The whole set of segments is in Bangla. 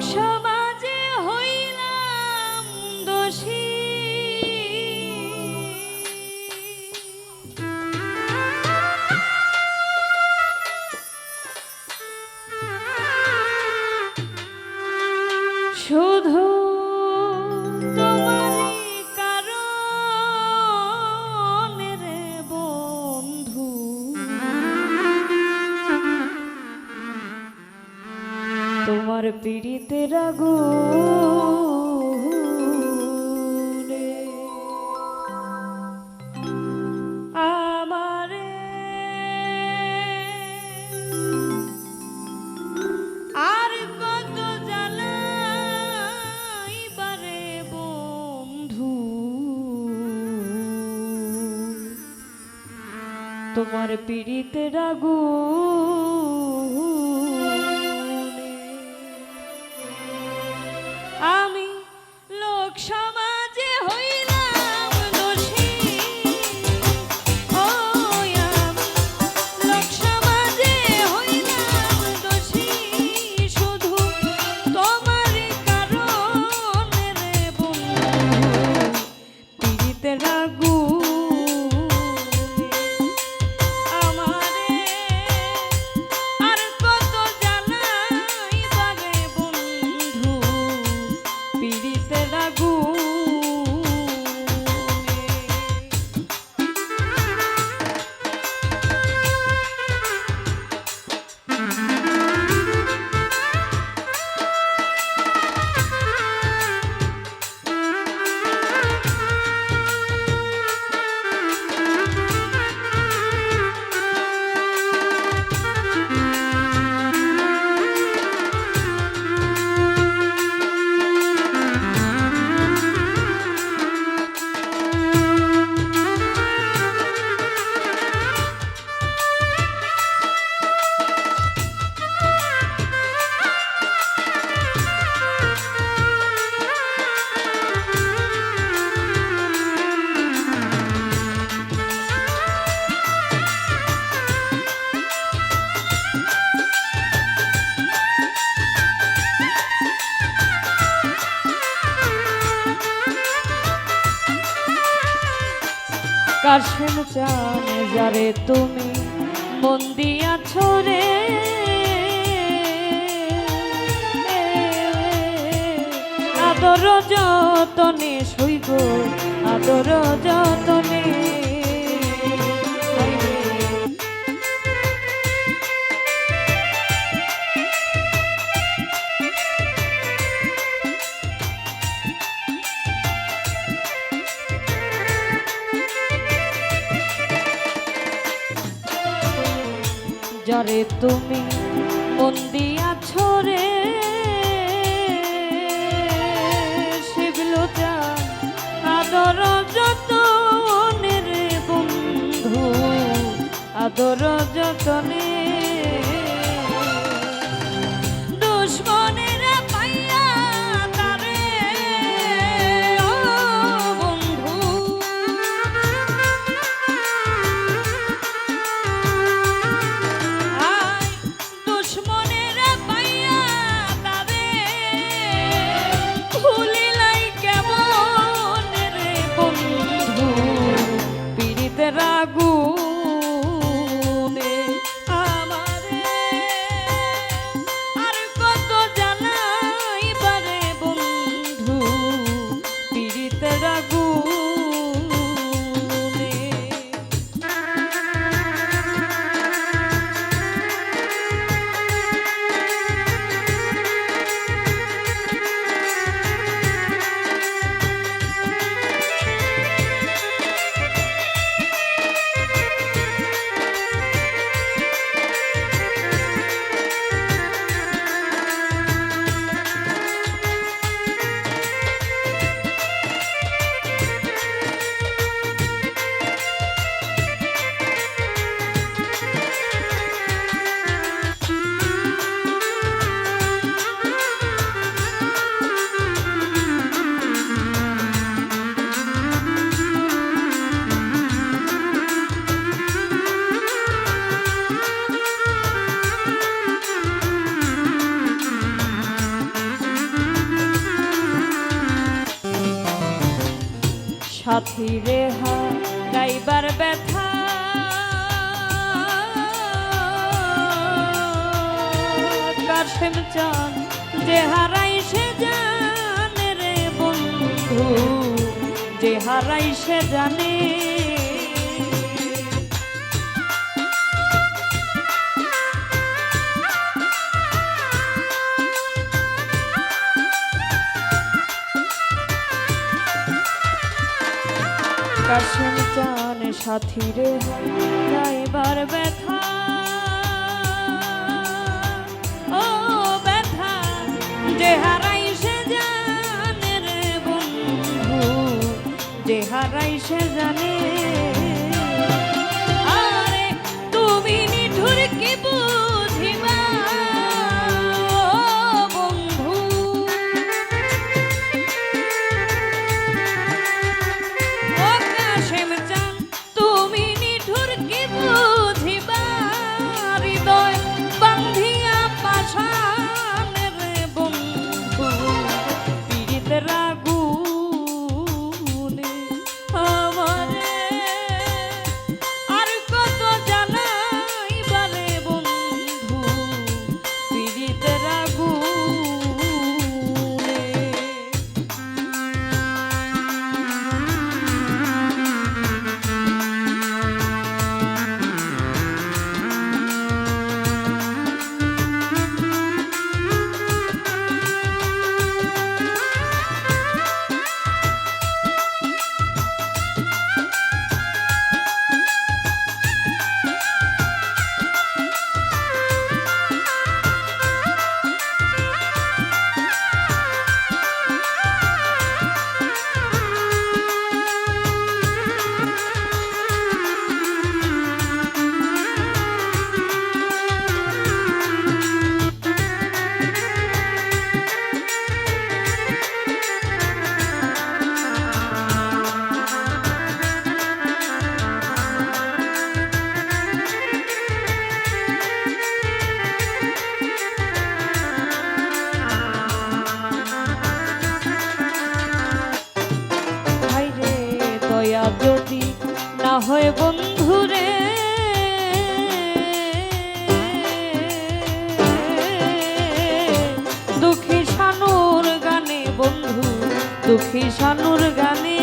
Show. জ্বালাইবারে বন্ধু তোমার পীড়িতে রাগু কাশেম চান যারে তুমি দিয়াছ রে। আদর যতনে সইগো আদর যতনে যারে তুমি মন দিয়াছ রে আদর যতনে বন্ধু আদর যতনে সাথী রেহা গাইবার ব্যথা। কাশেম চান যে হারাই সে জানে রে বন্ধু, যে হারাই সে জানে। সাথী রে যাইবার ব্যথা। ও ব্যথা, যে হারাই সে জানে রে বন্ধু, যে হারাই সে জানে। দুঃখী সানুর গানে বন্ধু দুঃখী সানুর গানে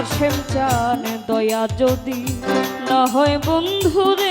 আর চান দয়া যদি না হয় বন্ধুরে।